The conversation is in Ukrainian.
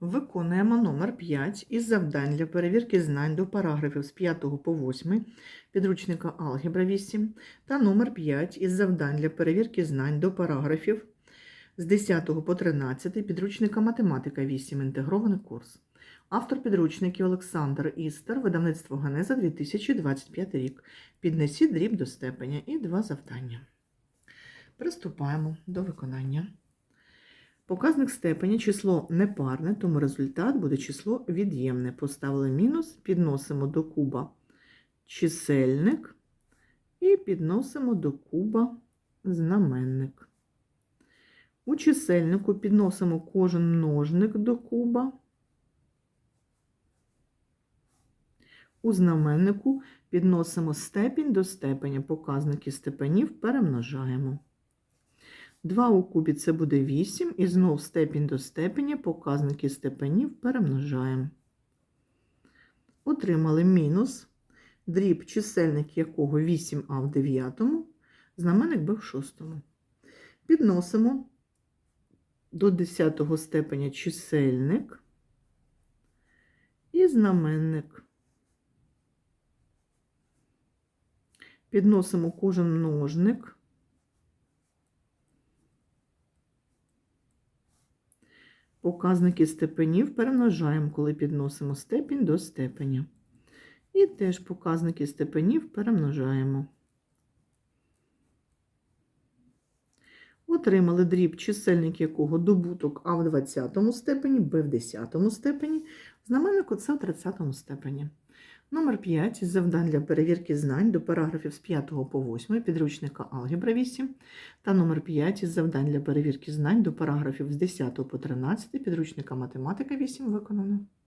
Виконуємо номер 5 із завдань для перевірки знань до параграфів з 5 по 8 підручника Алгебра 8 та номер 5 із завдань для перевірки знань до параграфів з 10 по 13 підручника Математика 8 інтегрований курс. Автор підручників Олександр Істер, видавництво Генеза 2025 рік. Піднесіть дріб до степеня і два завдання. Приступаємо до виконання. Показник степені число непарне, тому результат буде число від'ємне. Поставили мінус, підносимо до куба чисельник і підносимо до куба знаменник. У чисельнику підносимо кожен множник до куба. У знаменнику підносимо степінь до степеня. Показники степенів перемножаємо. 2 у кубі це буде 8, і знов степінь до степеня, показники степенів перемножаємо. Отримали мінус, дріб, чисельник якого 8а в 9, знаменник b в 6. Підносимо до 10 степеня чисельник і знаменник. Підносимо кожен множник. Показники степенів перемножаємо, коли підносимо степінь до степеня. І теж показники степенів перемножаємо. Отримали дріб, чисельник якого добуток А в 20 степені, Б в 10 степені, знаменник це в 30 степені. Номер 5 із завдань для перевірки знань до параграфів з 5 по 8 підручника Алгебра 8 та номер 5 із завдань для перевірки знань до параграфів з 10 по 13 підручника Математика 8 виконано.